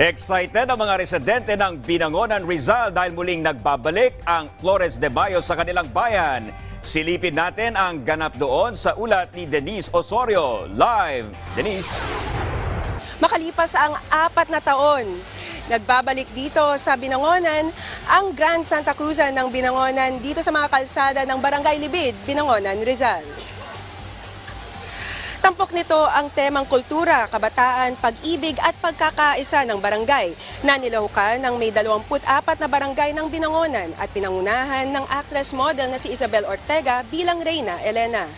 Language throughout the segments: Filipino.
Excited ang mga residente ng Binangonan Rizal dahil muling nagbabalik ang Flores de Bayo sa kanilang bayan. Silipin natin ang ganap doon sa ulat ni Denise Osorio. Live, Denise. Makalipas ang apat na taon, nagbabalik dito sa Binangonan ang Grand Santa Cruzan ng Binangonan dito sa mga kalsada ng Barangay Libid, Binangonan, Rizal. Tampok nito ang temang kultura, kabataan, pag-ibig at pagkakaisa ng barangay na nilahukan ng may 24 na barangay ng Binangonan at pinangunahan ng actress model na si Isabel Ortega bilang Reyna Elena.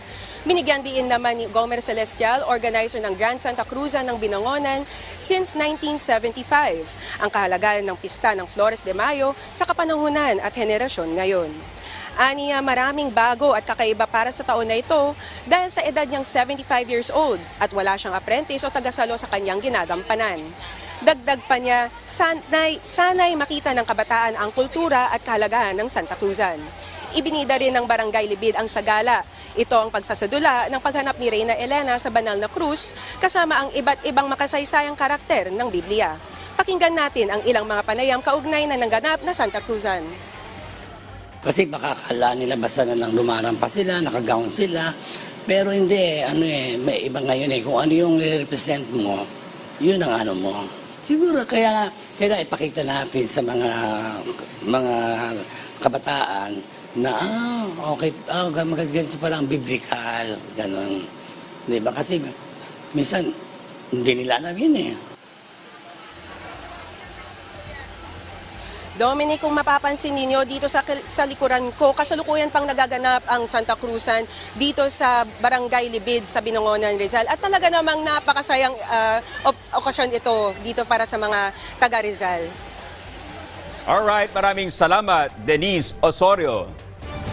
Binigyan diin naman ni Gomer Celestial, organizer ng Grand Santa Cruzan ng Binangonan since 1975, ang kahalagahan ng pista ng Flores de Mayo sa kapanahunan at henerasyon ngayon. Aniya maraming bago at kakaiba para sa taon na ito dahil sa edad niyang 75 years old at wala siyang apprentice o tagasalo sa kanyang ginagampanan. Dagdag pa niya, sanay, sanay makita ng kabataan ang kultura at kahalagahan ng Santa Cruzan. Ibinida rin ng Barangay Libid ang sagala. Ito ang pagsasadula ng paghanap ni Reyna Elena sa banal na krus kasama ang iba't ibang makasaysayang karakter ng Biblia. Pakinggan natin ang ilang mga panayam kaugnay na nangganap na Santa Cruzan. Kasi baka akala nila basta na lang lumarampas sila, nakagown sila. Pero hindi, ano eh, may iba ngayon eh. Kung ano yung represent mo, yun ang ano mo. Siguro kaya, kaya ipakita natin sa mga mga kabataan na, ah, okay, ah, magaganto pala ang biblical, ganun. Di ba? Kasi minsan, hindi nila alam yun eh. Dominic, kung mapapansin ninyo dito sa, sa likuran ko, kasalukuyan pang nagaganap ang Santa Cruzan dito sa Barangay Libid sa Binangonan, Rizal. At talaga namang napakasayang op- okasyon ito dito para sa mga taga Rizal. Alright, maraming salamat, Denise Osorio.